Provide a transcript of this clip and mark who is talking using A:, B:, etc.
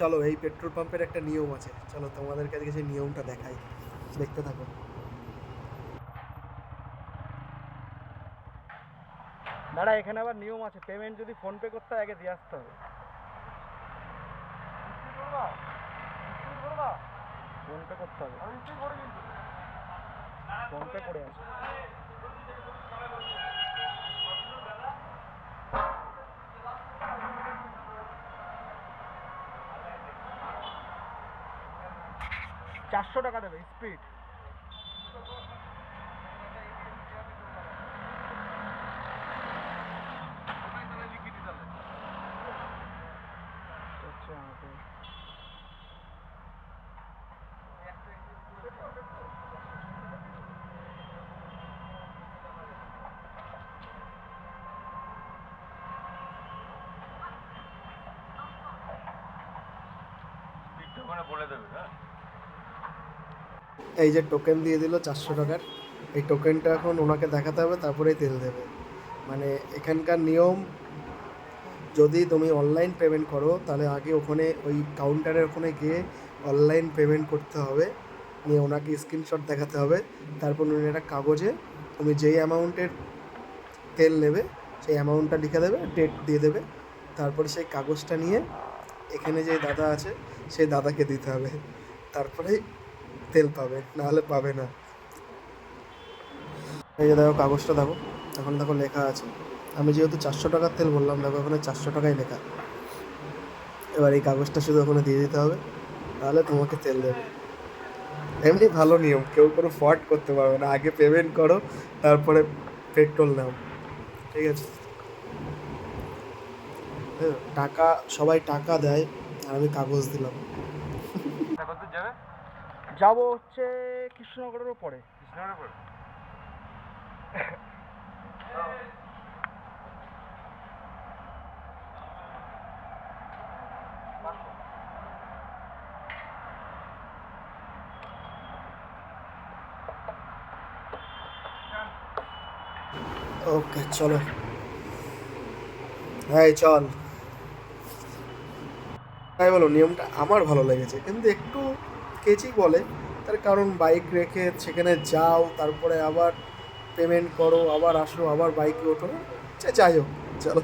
A: চলো, এই পেট্রোল পাম্পের একটা নিয়ম আছে। চলো, তোমাদের কাছে সেই নিয়মটা দেখাই। দেখতে থাকো। দাঁড়া, এখানে আবার নিয়ম আছে। পেমেন্ট যদি ফোন পে করতে হয়, আগে দিয়ে আসতে হবে। ফোন পে করতে হবে। ফোন পে করে আছে চারশো টাকা দেবে স্পিড
B: বলে দেবে হ্যাঁ?
A: এই যে টোকেন দিয়ে দিল চারশো টাকার, এই টোকেনটা এখন ওনাকে দেখাতে হবে, তারপরেই তেল দেবে। মানে এখানকার নিয়ম, যদি তুমি অনলাইন পেমেন্ট করো, তাহলে আগে ওখানে ওই কাউন্টারের ওখানে গিয়ে অনলাইন পেমেন্ট করতে হবে। নিয়ে ওনাকে স্ক্রিনশট দেখাতে হবে। তারপর উনি একটা কাগজে, তুমি যেই অ্যামাউন্টের তেল নেবে, সেই অ্যামাউন্টটা লিখে দেবে ডেট দিয়ে দেবে। তারপরে সেই কাগজটা নিয়ে, এখানে যে দাদা আছে, সেই দাদাকে দিতে হবে। তারপরেই তেল পাবে নাহলে পাবে না। এই যে দেখো কাগজটা দেখো এখন দেখো লেখা আছে। আমি যেহেতু চারশো টাকার তেল বললাম দেখো ওখানে চারশো টাকাই লেখা। এবার এই কাগজটা শুধু ওখানে দিয়ে দিতে হবে তাহলে তোমাকে তেল দেবে। এমনি ভালো নিয়ম কেউ কোনো ফ্রড করতে পারবে না। আগে পেমেন্ট করো তারপরে পেট্রোল নাও। ঠিক আছে? হ্যাঁ, টাকা সবাই টাকা দেয় আর আমি কাগজ দিলাম। যাবে হচ্ছে কৃষ্ণনগরের পরে
B: কৃষ্ণনগরের পরে
A: ওকে চলো। হ্যাঁ চল। তাই বলো নিয়মটা আমার ভালো লেগেছে। কিন্তু একটু কেচি বলে। তার কারণ বাইক রেখে সেখানে যাও, তারপরে আবার পেমেন্ট করো, আবার আসো, আবার বাইকে ওঠো। সে যাই হোক, চলো।